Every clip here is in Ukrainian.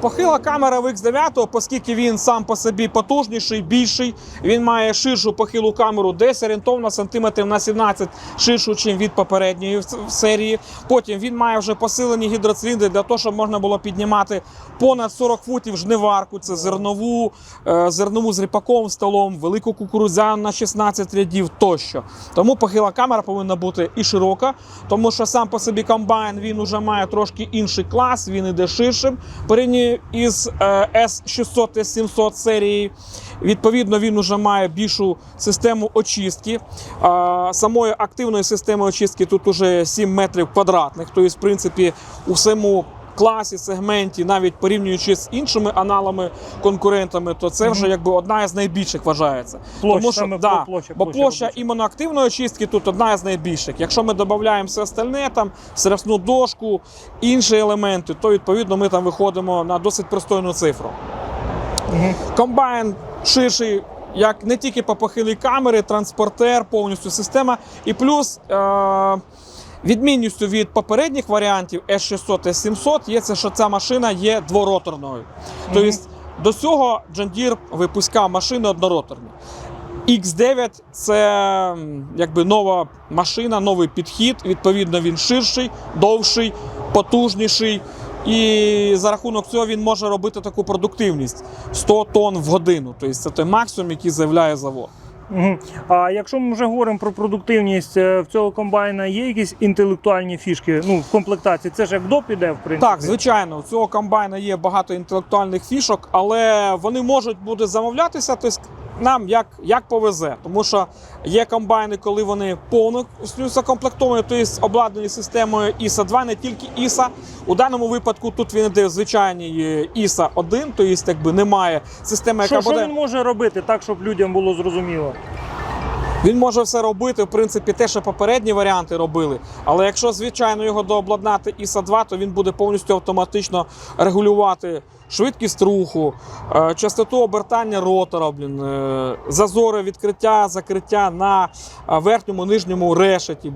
Похила камера в X9, оскільки він сам по собі потужніший, більший. Він має ширшу похилу камеру, десь орієнтовно сантиметрів на 17 ширшу, ніж від попередньої серії. Потім він має вже посилені гідроциліндри для того, щоб можна було піднімати понад 40 футів жниварку. Це зернову, е, зернову з ріпаком, столом, велику кукурудзяну на 16 рядів тощо. Тому похила камера повинна бути і широка, тому що сам по собі комбайн він уже має трошки інший клас, він іде ширшим порівняно із е, S600, S700 серії. Відповідно, він вже має більшу систему очистки. Самої активної системи очистки тут уже 7 метрів квадратних. Тобто, в принципі, у самому класі, сегменті, навіть порівнюючи з іншими аналами, конкурентами, то це вже якби одна із найбільших вважається. Площа, Тому що саме да, площа, бо площа площа іменно активної очистки тут одна із найбільших. Якщо ми додаємо все остальне, там срясну дошку, інші елементи, то відповідно ми там виходимо на досить пристойну цифру. Мгм. Комбайн ширший, як не тільки по похилій камери, транспортер, повністю система. І плюс е- відмінністю від попередніх варіантів S600, S700 є це, що ця машина є двороторною. Тобто до цього John Deere випускав машини однороторні. X9 це якби нова машина, новий підхід. Відповідно, він ширший, довший, потужніший. І за рахунок цього він може робити таку продуктивність 100 тонн в годину. Тобто це той максимум, який заявляє завод. Мгм. А якщо ми вже говоримо про продуктивність е, в цього комбайна, є якісь інтелектуальні фішки ну, в комплектації? Це ж як доп іде, в принципі. Так, звичайно, в цього комбайна є багато інтелектуальних фішок, але вони можуть бути замовлятися. Нам як, як повезе, тому що є комбайни, коли вони повністю закомплектовані, тобто обладнані системою ISA 2, не тільки ISA. У даному випадку тут він іде звичайний ISA 1, тобто якби немає системи, яка Що, що він може робити так, щоб людям було зрозуміло? Він може все робити, в принципі, те, що попередні варіанти робили. Але якщо, звичайно, його дообладнати ISA 2, то він буде повністю автоматично регулювати швидкість руху, е, частоту обертання ротора, блін, е, зазори відкриття, закриття на е, верхньому нижньому решеті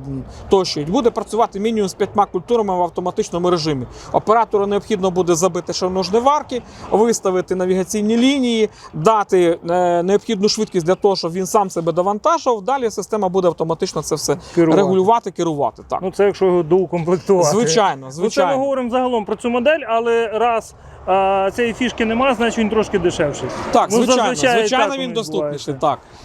тощо. Буде працювати мінімум з п'ятьма культурами в автоматичному режимі. Оператору необхідно буде забити шарножні варки, виставити навігаційні лінії, дати необхідну швидкість для того, щоб він сам себе довантажив. Далі система буде автоматично це все Керувати. регулювати, керувати. Так. Ну, це якщо його доукомплектувати. Звичайно, Ну, це ми говоримо загалом про цю модель, але раз а, цієї фішки немає, значить він трошки дешевший. Так, Ну, звичайно, звичайно, так він доступніший. Так.